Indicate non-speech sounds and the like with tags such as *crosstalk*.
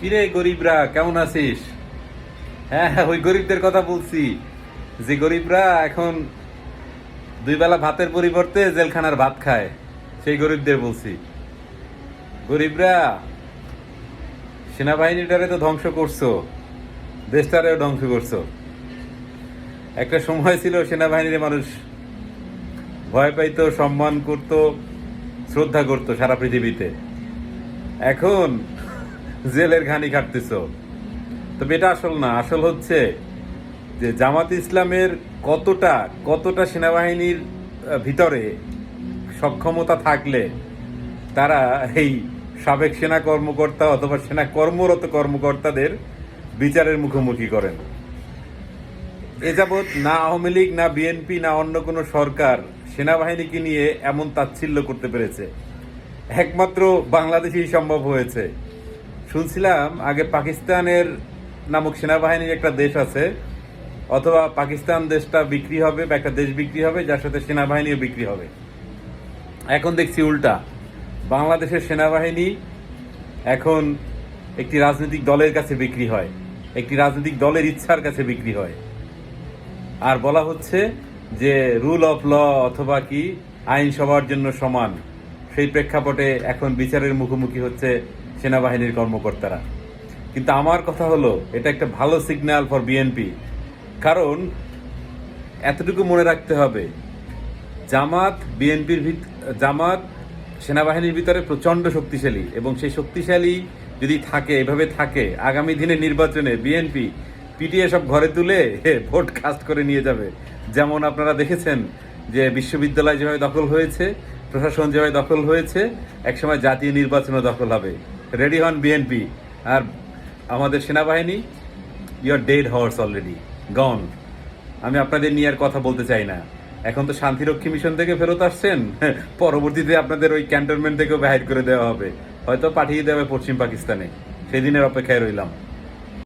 কিরে গরিবরা কেমন আছিস? হ্যাঁ হ্যাঁ, ওই গরিবদের কথা বলছি। যে গরিবরা এখন দুই বেলা ভাতের পরিবর্তে জেলখানার ভাত খায় সেই গরিবদের বলছি। গরিবরা সেনাবাহিনীটারে তো ধ্বংস করছ দেশটারেও ধ্বংস করছ। একটা সময় ছিল সেনাবাহিনীর মানুষ ভয় পাইতো সম্মান করত শ্রদ্ধা করত সারা পৃথিবীতে। এখন জেলের ঘানি কাটতেছ তবে এটা আসল না, আসল হচ্ছে যে জামাত ইসলামের কতটা কতটা সেনাবাহিনীর ভিতরে সক্ষমতা থাকলে তারা এই সাবেক সেনা কর্মকর্তা অথবা সেনা কর্মরত কর্মকর্তাদের বিচারের মুখোমুখি করেন। এ যাবৎ না আওয়ামী লীগ, না বিএনপি, না অন্য কোনো সরকার সেনাবাহিনীকে নিয়ে এমন তাচ্ছিল্য করতে পেরেছে। একমাত্র বাংলাদেশেই সম্ভব হয়েছে। শুনছিলাম, আগে পাকিস্তানের নামক সেনাবাহিনীর একটা দেশ আছে, অথবা পাকিস্তান দেশটা বিক্রি হবে বা একটা দেশ বিক্রি হবে, যার সাথে সেনাবাহিনীও বিক্রি হবে। এখন দেখছি উল্টা। বাংলাদেশের সেনাবাহিনী এখন একটি রাজনৈতিক দলের কাছে বিক্রি হয়, একটি রাজনৈতিক দলের ইচ্ছার কাছে বিক্রি হয়। আর বলা হচ্ছে যে রুল অফ ল অথবা কি, আইন সবার জন্য সমান। সেই প্রেক্ষাপটে এখন বিচারের মুখোমুখি হচ্ছে সেনাবাহিনীর কর্মকর্তারা। কিন্তু আমার কথা হলো, এটা একটা ভালো সিগন্যাল ফর বিএনপি কারণ, এতটুকু মনে রাখতে হবে, জামাত বিএনপির ভিত, জামাত সেনাবাহিনীর ভিতরে প্রচণ্ড শক্তিশালী এবং সেই শক্তিশালী যদি থাকে, এভাবে থাকে, আগামী দিনে নির্বাচনে বিএনপি পিটিএ সব ঘরে তুলে *laughs* ভোট কাস্ট করে নিয়ে যাবে। যেমন আপনারা দেখেছেন যে বিশ্ববিদ্যালয় যেভাবে দখল হয়েছে, প্রশাসন যেভাবে দখল হয়েছে, একসময় জাতীয় নির্বাচনও দখল হবে। রেডি হন বিএনপি আর আমাদের সেনাবাহিনী your dead horse already gone আমি আপনাদের নিয়ে আর কথা বলতে চাই না। এখন তো শান্তিরক্ষী মিশন থেকে ফেরত আসছেন। *laughs* পরবর্তীতে আপনাদের ওই ক্যান্টনমেন্ট থেকেও বাহির করে দেওয়া হবে। হয়তো পাঠিয়ে দেওয়া হবে পশ্চিম পাকিস্তানে। সেদিনের অপেক্ষায় রইলাম।